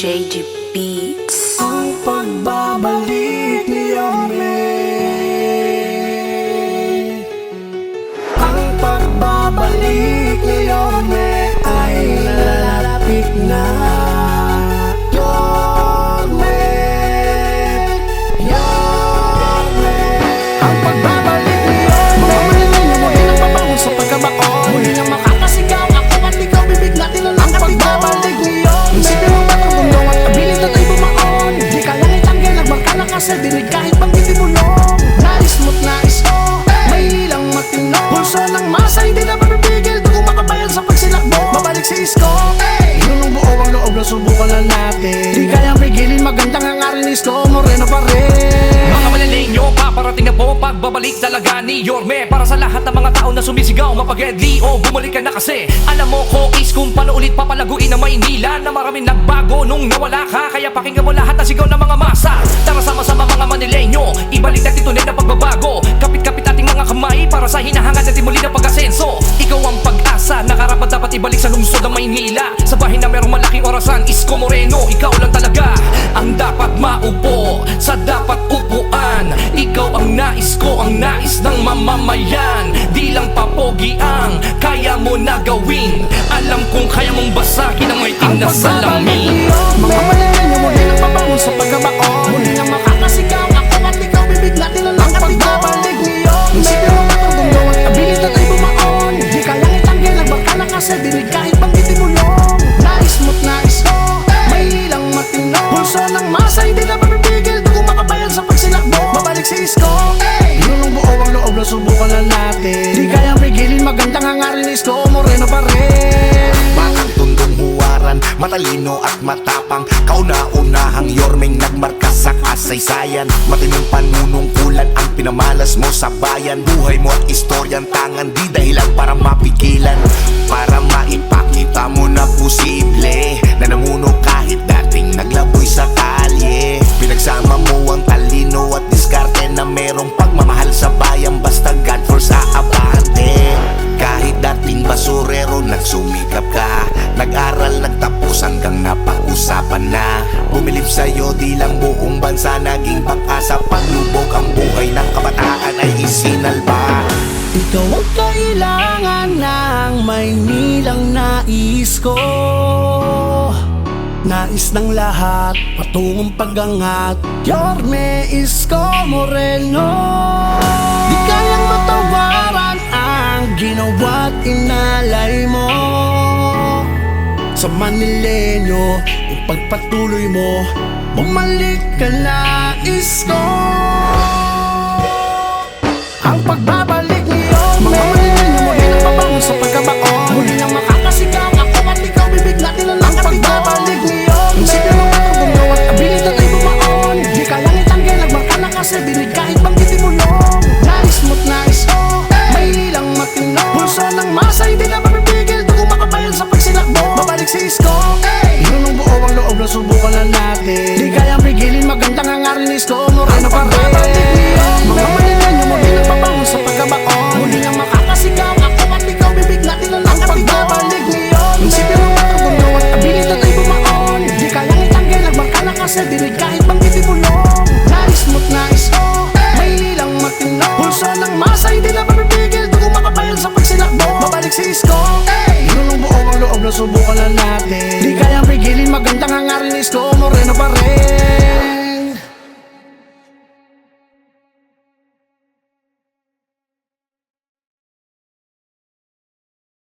DJ de Beats. Ang na subukan na natin. Di kayang pigilin, magandang hangarin Isko Moreno pa rin. Mga malalenyo, paparating na po Pagbabalik talaga ni Yorme. Para sa lahat ng mga tao na sumisigaw Mapag-edli o bumalik ka na kasi. Alam mo ko is kung paano ulit papalaguin ang Maynila Na maraming nagbago nung nawala ka. Kaya pakinggan mo lahat ng sigaw ng mga masa. Tara sama-sama mga manilenyo Ibalik natin tunay na pagbabago. Kapit-kapit ating mga kamay Para sa hinahangad natin muli na pag-asenso. Ikaw ang pag-asa Nakarapat dapat ibalik sa lungsod ng Maynila. Sa bahay na merong malaking orasan Isko Moreno, ikaw lang talaga Ang dapat maupo Sa dapat upuan. Ikaw ang nais ko Ang nais ng mamamayan. Di lang papogi ang Kaya mo na gawin. Alam kong kaya mong basagin Ang may ting na salamin Mga hindi na mapipigil Dugo makabayan sa pagsilakbo Babalik si Isko, yun ang buo ang loob na subukan na natin. Di kayang pigilin, magandang hangarin Isko Moreno pa rin. Batang tundong huwaran, matalino at matapang. Kauna-unahang yormeng nagmarka sa kasaysayan. Matinong panunungkulan ang pinamalas mo sa bayan. Buhay mo at istoryan tangan di dahilan para mapigilan. Para sa'yo di lang buong bansa Naging pag-asa paglubog ang buhay ng kabataan ay isinalba. Ikaw ang kailangan ng Maynilang nais ko. Nais ng lahat, patungong pagangat Yorme Isko Moreno. Di kayang matawaran ang ginawa't inalay mo. Sa Manilenyo, ipagpatuloy mo Bumalik ka na Isko ang pagbabalik ni Yorme Mga manilang niyo muli nang babangon sa pagkabaon natin Di kayang pigilin, magandang hangarin ni Isko Moreno pa rin. Mga manilang niyo muli nang babangon sa pagkabaon. Muli nang makakasigaw ako at ikaw bibig natin ang Ang pagbabalik ni Yorme Isipin mo mundo at abilidad ay bumaon. Di kayang itanggal, nagmarka na kasi dinig kahit bang itibulong Nais mo't nais ko, may ilang matino. Pulso ng masa, hindi na mapipigil. Dugo makabayan sa pagsilakbo Babalik si Isko, subukan na natin. Di kayang pigilin, magandang hangarin Isko Moreno pa rin